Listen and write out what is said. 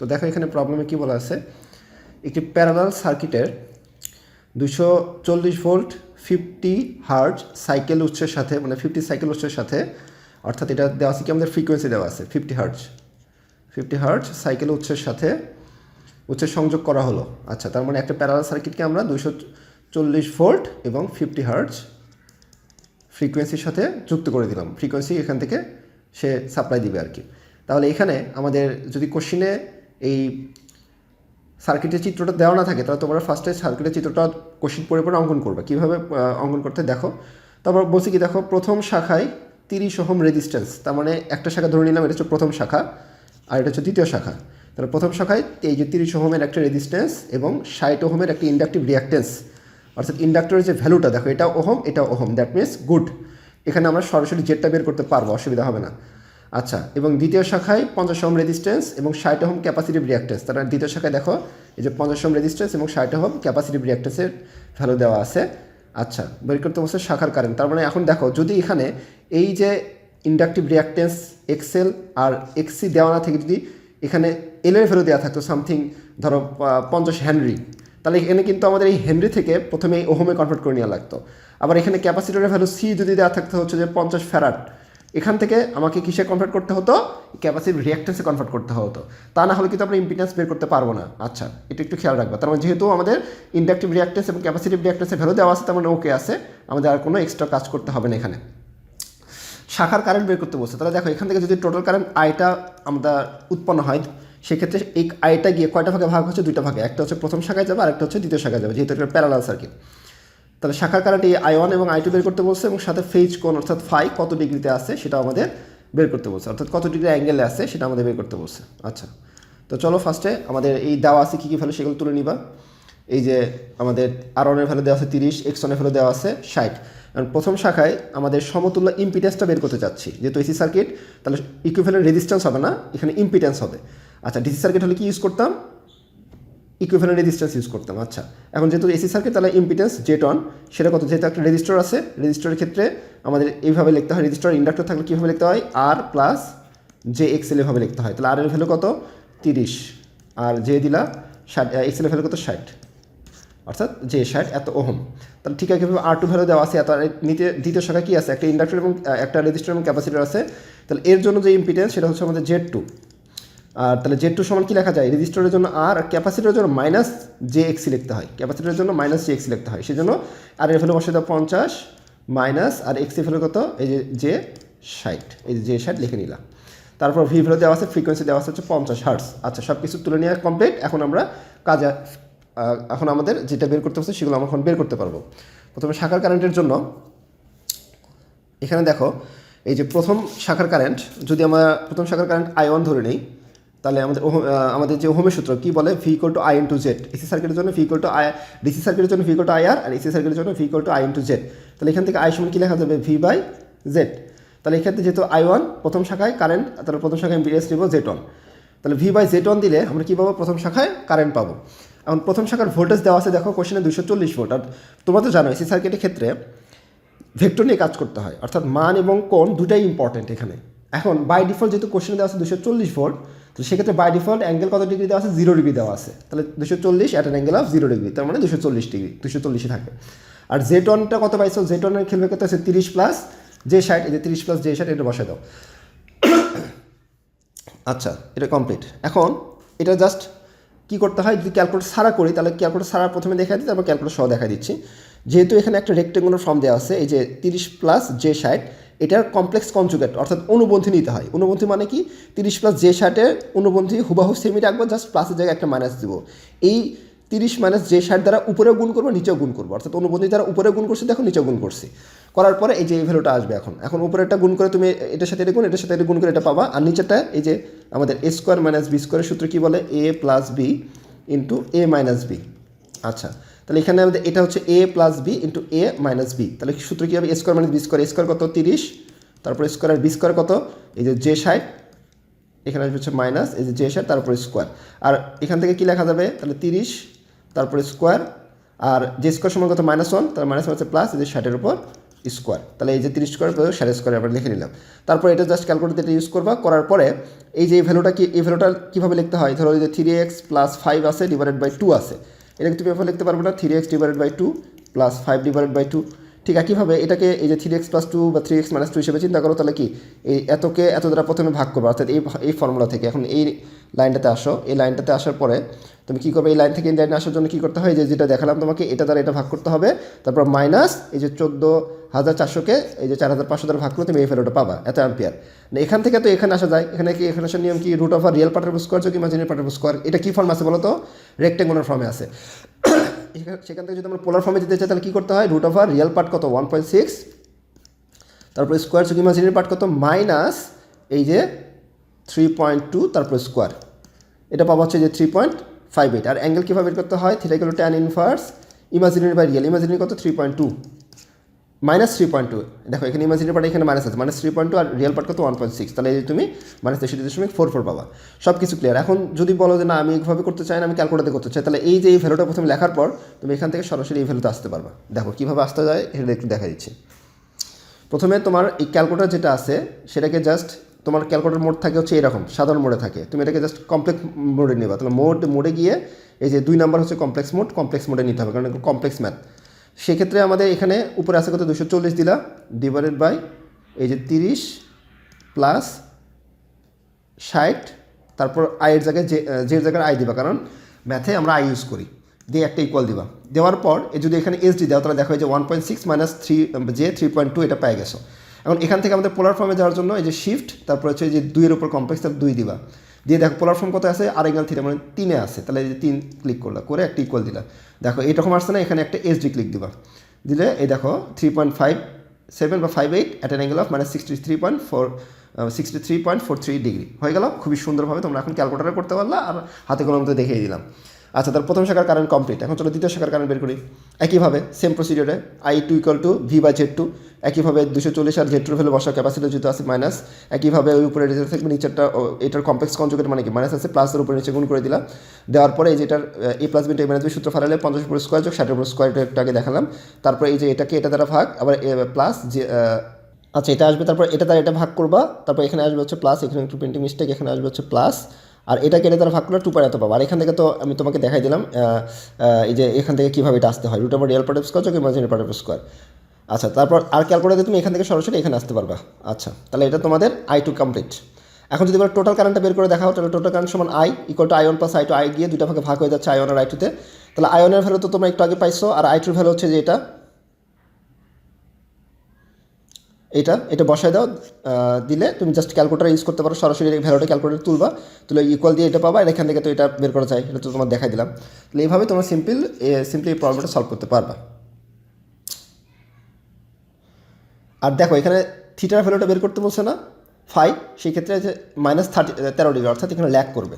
তো দেখো এখানে প্রবলেমে কী বলা আছে? একটি প্যারালাল সার্কিটের দুশো চল্লিশ ভোল্ট ফিফটি হার্জ সাইকেল উৎসের সাথে মানে ফিফটি সাইকেল উৎসের সাথে, অর্থাৎ এটা দেওয়া আছে কি? আমাদের ফ্রিকোয়েন্সি দেওয়া আছে fifty hertz fifty hertz cycle উৎসের সাথে উৎসের সংযোগ করা হলো। আচ্ছা তার মানে একটা প্যারালাল সার্কিটকে আমরা দুশো চল্লিশ ভোল্ট এবং ফিফটি হার্জ ফ্রিকোয়েন্সির সাথে যুক্ত করে দিলাম। ফ্রিকোয়েন্সি এখান থেকে সে সাপ্লাই দিবে আর কি। তাহলে এখানে আমাদের যদি কোশ্চিনে এই সার্কিটের চিত্রটা দেওয়া না থাকে, তাহলে তোমরা ফার্স্টে সার্কিটের চিত্রটা কোশ্চিন পড়ে পড়ে অঙ্কন করবে। কীভাবে অঙ্কন করতে দেখো, তারপর বলছি কি, দেখো, প্রথম শাখায় তিরিশ ওহম রেজিস্ট্যান্স তার মানে একটা শাখা ধরে নিলাম, এটা হচ্ছে প্রথম শাখা, আর এটা হচ্ছে দ্বিতীয় শাখা। তাহলে প্রথম শাখায় এই যে তিরিশ ওহমের একটা রেজিস্ট্যান্স এবং ষাট ওহমের একটা ইন্ডাকটিভ রিয়াক্টেন্স অর্থাৎ ইন্ডাক্টরের যে ভ্যালুটা দেখো, এটা ওহম এটা ওহম দ্যাট মিনস গুড এখানে আমরা সরাসরি জেটটা বের করতে পারব, অসুবিধা হবে না। আচ্ছা এবং দ্বিতীয় শাখায় পঞ্চাশ ওহম রেজিস্ট্যান্স এবং ষাট ওহম ক্যাপাসিটিভ রিয়াক্টেন্স তার দ্বিতীয় শাখায় দেখো, এই যে পঞ্চাশ ওহম রেজিস্ট্যান্স এবং ষাট ওহম ক্যাপাসিটিভ রিয়াক্টেন্সের ভ্যালু দেওয়া আছে। আচ্ছা করতে বলছে শাখার কারেন্ট তার মানে এখন দেখো, যদি এখানে এই যে ইন্ডাকটিভ রিয়াক্টেন্স এক্সেল আর এক্সি দেওয়া না থেকে, যদি এখানে এলের ভ্যালু দেওয়া থাকতো সামথিং ধরো পঞ্চাশ হেনরি, তাহলে এখানে কিন্তু আমাদের এই হেনরি থেকে প্রথমে এই ওহমে কনভার্ট করে নেওয়া লাগতো। আবার এখানে ক্যাপাসিটরের ভ্যালু সি যদি দেওয়া থাকতে, হচ্ছে যে পঞ্চাশ ফ্যারাট এখান থেকে আমাকে কিসে কনভার্ট করতে হতো? ক্যাপাসিটি রিয়াক্টেন্সে কনভার্ট করতে হতো। তা না হলে কিন্তু আমরা ইম্পিডেন্স বের করতে পারব না। আচ্ছা এটা একটু খেয়াল রাখব। তার মানে যেহেতু আমাদের ইন্ডাকটিভ রিয়াক্টেন্স এবং ক্যাপাসিটিভ রিয়াক্টেন্সের ভ্যালু দেওয়া আছে, তার মানে ওকে আছে। আমাদের আর কোনো এক্সট্রা কাজ করতে হবে না এখানে। শাখার কারেন্ট বের করতে বলছে। তাহলে দেখো, এখান থেকে যদি টোটাল কারেন্ট আইটা আমরা উৎপন্ন হয়, সেক্ষেত্রে এই আইটা গিয়ে কয়টা ভাগে ভাগ হচ্ছে? দুইটা ভাগে। একটা হচ্ছে প্রথম শাখায় যাবে আর একটা হচ্ছে দ্বিতীয় শাখায় যাবে, যেহেতু এটা প্যারালাল সার্কিট তাহলে শাখার কারেন্ট এই আই ওয়ান এবং আই টু বের করতে বলছে এবং সাথে ফেজ কোন অর্থাৎ ফাই কত ডিগ্রিতে আছে সেটা আমাদের বের করতে বলছে। অর্থাৎ কত ডিগ্রি অ্যাঙ্গেলে আছে সেটা আমাদের বের করতে বলছে। আচ্ছা তো চলো ফার্স্টে আমাদের এই দেওয়া আছে কী কী ভ্যালু সেগুলো তুলে নিবা। এই যে আমাদের আর ওয়ানের ভ্যালু দেওয়া আছে তিরিশ এক্স ওয়ানের ভ্যালু দেওয়া আছে ষাট। আর প্রথম শাখায় আমাদের সমতুল্য ইম্পিডেন্সটা বের করতে চাচ্ছি। যেহেতু এসি সার্কিট তাহলে ইকুইভ্যালেন্ট রেজিস্ট্যান্স হবে না, এখানে ইম্পিডেন্স হবে। আচ্ছা ডিসি সার্কিট হলে কি ইউজ করতাম? ইকুইভ্যালেন্ট রেজিস্ট্যান্স ইউজ করতাম আচ্ছা। এখন যেহেতু এসি সার্কিট তাহলে ইম্পিডেন্স জেট অন সেটা কত? যেহেতু একটা রেজিস্টার আছে রেজিস্টারের ক্ষেত্রে আমাদের এইভাবে লিখতে হয় রেজিস্টার ইন্ডাক্টর থাকলে কীভাবে লিখতে হয়? আর প্লাস জে এক্সেল এভাবে লিখতে হয়। তাহলে আর এর ভ্যালু কত? তিরিশ। আর জে দিলা ষাট এক্সেল ভ্যালু কত? ষাট। অর্থাৎ যে ষাট, এত ওহম। তাহলে ঠিক আছে আর টু ভ্যালু দেওয়া আছে, এত নিতে, দ্বিতীয় শাখা কি আছে? একটা ইন্ডাক্টর এবং একটা রেজিস্টার এবং ক্যাপাসিটার আছে। তাহলে এর জন্য যে ইম্পিডেন্স সেটা হচ্ছে আমাদের জেড টু আর তাহলে জেড টু সমান কি লেখা যায়? রেজিস্টারের জন্য আর ক্যাপাসিটির জন্য মাইনাস জে এক্সি লিখতে হয়। ক্যাপাসিটির জন্য মাইনাস জে এক্সি লিখতে হয়। সেই জন্য আর এর ভ্যালু বসে দাও পঞ্চাশ মাইনাস আর এক্সি ভ্যালু কত? এই যে জে ষাট। এই যে জে ষাট লিখে নিলাম। তারপর ভি ভ্যালু দেওয়া আছে ফ্রিকোয়েন্সি দেওয়া আছে হচ্ছে পঞ্চাশ হার্টস আচ্ছা সব কিছু তুলে নেওয়া কমপ্লিট এখন আমরা কাজে এখন আমাদের যেটা বের করতে হচ্ছে সেগুলো আমরা এখন বের করতে পারব। প্রথমে শাখার কারেন্টের জন্য এখানে দেখো, এই যে প্রথম শাখার কারেন্ট যদি আমরা প্রথম শাখার কারেন্ট আই ওয়ান ধরে নেই তাহলে আমাদের আমাদের যে ওহমের সূত্র কি বলে? V equal to I into Z AC সার্কিটের জন্য V equal to I DC সার্কিটের জন্য V equal to I R R AC সার্কিটের জন্য V equal to I into Z তাহলে এখান থেকে আই সমান কি লেখা যাবে? ভি বাই জেড তাহলে এক্ষেত্রে যেহেতু আই ওয়ান প্রথম শাখায় কারেন্ট তাহলে প্রথম শাখায় ইম্পিডেন্স নিব জেড ওয়ান তাহলে ভি বাই জেড ওয়ান দিলে আমরা কী পাবো? প্রথম শাখায় কারেন্ট পাবো। এখন প্রথম শাখার ভোল্টেজ দেওয়া আছে, দেখো কোশ্চেনে দুশো চল্লিশ ভোল্ট আর তোমরা তো জানো এসি সার্কিটের ক্ষেত্রে ভেক্টর নিয়ে কাজ করতে হয়। অর্থাৎ মান এবং কোণ দুটাই ইম্পর্টেন্ট এখানে। এখন বাই ডিফল্ট যেহেতু কোশ্চেনে দেওয়া আছে দুশো চল্লিশ ভোল্ট তো সেক্ষেত্রে বাই ডিফল্ট অ্যাঙ্গেল কত ডিগ্রি দেওয়া আছে? জিরো ডিগ্রি দেওয়া আছে। তাহলে দুশো চল্লিশ at angle of zero degree তার মানে দুশো চল্লিশ ডিগ্রি দুশো চল্লিশে থাকে। আর জেড ওয়ানটা কত পাইছো? জেড ওয়ানের খেলবে কত? আছে তিরিশ প্লাস যে ষাট এই যে তিরিশ প্লাস যে ষাট এটা বসায় দাও। আচ্ছা এটা কমপ্লিট এখন এটা জাস্ট কি করতে হয়? যদি ক্যালকুলেটর সারা করি, তাহলে ক্যালকুলেটর সারা প্রথমে দেখা দিই, তারপর ক্যালকুলেটর সহ দেখা দিচ্ছি। যেহেতু এখানে একটা রেক্টেঙ্গুলার ফর্ম দেওয়া আছে, এই যে তিরিশ প্লাস যে ষাট এটার কমপ্লেক্স কনজুগেট অর্থাৎ অনুবন্ধী নিতে হয়। অনুবন্ধী মানে কি? তিরিশ প্লাস যে ষাটের অনুবন্ধী হুবাহু সেমি রাখব জাস্ট প্লাসের জায়গায় একটা মাইনাস দিব। এই তিরিশ মাইনাস যে ষাট দ্বারা উপরেও গুণ করব, নিচেও গুণ করব। অর্থাৎ অনুবন্ধী দ্বারা উপরে গুণ করছি, দেখো নিচেও গুণ করছি। করার পরে এই যে এই ভ্যালুটা আসবে এখন। এখন উপরেরটা গুণ করে তুমি এটার সাথে এটা গুণ, এটার সাথে এটা গুণ করে এটা পাবা। আর নিচেরটা এই যে আমাদের এ স্কোয়ার মাইনাস বি স্কোয়ারের সূত্র কী বলে? A plus B into A minus B আচ্ছা। তাহলে এখানে আমাদের এটা হচ্ছে A plus B into A minus B তাহলে সূত্র কী হবে? A square minus B square square কত? তিরিশ। তারপর স্কোয়ার বি স্কোয়ার কত? এই যে জে ষাট এখানে আসবে হচ্ছে মাইনাস এই যে জে ষাট তারপরে স্কোয়ার আর এখান থেকে কী লেখা যাবে? তাহলে তিরিশ, তারপরে স্কোয়ার আর যে স্কোয়ার সমান কত? মাইনাস ওয়ান তার মাইনাস হচ্ছে প্লাস এই যে ষাটের উপর স্কোয়ার তাহলে এই যে তিরিশ স্কোয়ার সাড়ে স্কোয়ার আমরা লিখে নিলাম। তারপর এটা জাস্ট ক্যালকুলেট এটা ইউজ করবা, করার পরে এই যে ভ্যালুটা কি এই ভ্যালুটা কীভাবে লিখতে হয়? ধরো যে থ্রি এক্স প্লাস ফাইভ আছে ডিভাইডেড বাই টু আছে। এটাকে তুমি পেপার লিখতে পারব না three x divided by two plus five divided by two ঠিক একইভাবে এটাকে এই যে থ্রি এক্স প্লাস টু বা থ্রি এক্স মাইনাস টু হিসেবে চিন্তা করো, তাহলে কি এই এতকে এত দ্বারা প্রথমে ভাগ করবে, অর্থাৎ এই এই ফর্মুলা থেকে। এখন এই লাইনটাতে আসো, এই লাইনটাতে আসার পরে তুমি কী করবে? এই লাইন থেকে এই লাইনে আসার জন্য কী করতে হয়? যে যেটা দেখালাম তোমাকে, এটা দ্বারা এটা ভাগ করতে হবে। তারপর মাইনাস এই যে চোদ্দ হাজার চারশোকে এই যে চার হাজার পাঁচশো দ্বারা ভাগ করে তুমি এই ভ্যালুটা পাবা, এত অ্যাম্পিয়ার এখান থেকে তো এখানে আসা যায়। এখানে কি, এখানে আসার নিয়ম কি? রুট অফ আর রিয়েল পার্টের স্কোয়ার যোগ ইমাজিনারি পার্টের স্কোয়ার এটা কী ফর্ম আছে বলো তো? রেক্টেঙ্গুলার ফর্মে আছে। সেখান থেকে যদি আমরা পোলার ফর্মে যেতে চাই, তাহলে কী করতে হয়? রুট অফ আর রিয়েল পার্ট কত? ওয়ান পয়েন্ট সিক্স তারপরে স্কোয়ার ইমাজিনারি পার্ট কত? মাইনাস এই যে থ্রি পয়েন্ট টু তারপরে স্কোয়ার এটা পাওয়া হচ্ছে যে থ্রি পয়েন্ট ফাইভ এইট আর অ্যাঙ্গেল কীভাবে বের করতে হয়? থ্রি গেলো tan inverse imaginary by real imaginary কত? Three point two minus three point two. দেখো, এখানে ইমাজিনারি পার্ট এখানে মাইনাস আছে। মাইনাস থ্রি পয়েন্ট টু আর রিয়েল পার্ট কত? ওয়ান পয়েন্ট সিক্স তাহলে তুমি মাইনাস তেষট্টি দশমিক ফোর ফোর পাবা। সব কিছু ক্লিয়ার এখন যদি বলো যে না, আমি এইভাবে করতে চাই না, আমি ক্যালকুলেটার করতে চাই, তাহলে এই যে এই ভ্যালুটা প্রথমে লেখার পর তুমি এখান থেকে সরাসরি এই ভ্যালুতে আসতে পারবা। দেখো, কীভাবে আসতে যায় এটা একটু দেখা দিচ্ছি। প্রথমে তোমার এই ক্যালকুলেটার যেটা আছে, সেটাকে জাস্ট তোমার ক্যালকুলেটার মোড থাকে হচ্ছে এরকম, সাধারণ মোডে থাকে। তুমি এটাকে জাস্ট কমপ্লেক্স মোডে নেবা। তাহলে মোড মোডে গিয়ে এই যে দুই নাম্বার হচ্ছে কমপ্লেক্স মোড কমপ্লেক্স মোডে নিতে হবে, কারণ কমপ্লেক্স ম্যাথ সেক্ষেত্রে আমাদের এখানে উপরে আছে কত? দুশো চল্লিশ দিলা ডিভাইডেড বাই এই যে তিরিশ প্লাস ষাট, তারপর আয়ের জায়গায় যে যে জায়গায় আই দিবা। কারণ ম্যাথে আমরা আই ইউজ করি। দিয়ে একটা ইকুয়াল দিবা। দেওয়ার পর যদি এখানে এস ডি দাও, তাহলে দেখা হয় যে one point six minus three যে থ্রি পয়েন্ট টু এটা পেয়ে গেছো। এখন এখান থেকে আমাদের পোলার ফর্মে যাওয়ার জন্য এই যে শিফট তারপর হচ্ছে এই যে দুইয়ের উপর কমপ্লেক্স তার দুই দিবা। দিয়ে দেখো পোলার ফর্ম কত আছে? আর এঙ্গেল থিটা মানে তিনে আছে। তাহলে যে তিন ক্লিক করলা, করে একটা ইকুয়াল দিলা। দেখো এইরকম আসছে না, এখানে একটা এস ডি ক্লিক দিবা। দিলে এই দেখো থ্রি পয়েন্ট ফাইভ সেভেন বা five eight at angle of মানে sixty three point four sixty three point four three degree হয়ে গেল? খুবই সুন্দরভাবে তোমরা এখন ক্যালকুলেটার করতে পারলা। আর হাতে কলম তো দেখিয়ে দিলাম। আচ্ছা তার প্রথম শাখার কারেন্ট কমপ্লিট এখন চলো দ্বিতীয় শাখার কারেন্ট বের করি। একইভাবে same প্রসিডিওরে I two equal to V by Z two একইভাবে দুশো চল্লিশ আর জেড টু ভ্যালু বসা ক্যাপাসিটি যেহেতু আছে মাইনাস একইভাবে ওই উপরে রেজাল্ট থাকবে, নিচেরটা এটার কমপ্লেক্স কনজুগেট মানে কি? মাইনাস আছে প্লাসের উপরে নিচে গুণ করে দিলাম। দেওয়ার পরে এই যে এটার, A plus beta minus B সূত্র ফারালে পঞ্চাশ উপর স্কোয়ার যোগ ষাটের উপর স্কোয়ার একটু আগে দেখালাম। তারপরে এই যে এটাকে, এটা দ্বারা ভাগ, আবার প্লাস যে আচ্ছা এটা আসবে, তারপর এটা দ্বারা এটা ভাগ করবা। তারপর এখানে আসবে হচ্ছে প্লাস এখানে একটু প্রিন্টিং মিস্টেক এখানে আসবে হচ্ছে প্লাস আর এটা এটা তারা ভাগ করলে টু এত পাবো। আর এখান থেকে তো আমি তোমাকে দেখাই দিলাম এই যে এখান থেকে কীভাবে এটা আসতে হয়। Root over real part of square যোগ ইমাজিনারি পার্ট অফ স্কোয়ার আচ্ছা তারপর আর ক্যালকুলেটারে তুমি এখান থেকে সরাসরি এখানে আসতে পারবা। আচ্ছা তাহলে এটা তোমাদের আই টু কমপ্লিট এখন যদি এবার টোটাল কারেন্টটা বের করে দেখাও, তাহলে টোটাল কারেন্ট সমান I equal to I one plus I two I গিয়ে দুটা ভাগে ভাগ হয়ে যাচ্ছে আই ওয়ান আর আই টুতে তাহলে আই ওয়ানের ভ্যালু তো তোমরা একটু আগে পাইছো, আর আই টুর ভ্যালু হচ্ছে যে এটা। এটা এটা বসায় দাও দিলে তুমি জাস্ট ক্যালকুলেটার ইউজ করতে পারো, সরাসরি ভ্যালুটা ক্যালকুলেটার তুলবা, তুলে ইকুয়াল দিয়ে এটা পাবা, আর এখান থেকে তো এটা বের করা যায়, এটা তো তোমার দেখাই দিলাম। তাহলে এইভাবে তোমরা সিম্পল সিম্পলি এই প্রবলেমটা সলভ করতে পারবা। আর দেখো, এখানে থিটার ভ্যালুটা বের করতে বলছে না ফাইভ সেই ক্ষেত্রে যে মাইনাস থার্টি তেরো ডিগ্রি, অর্থাৎ এখানে ল্যাক করবে।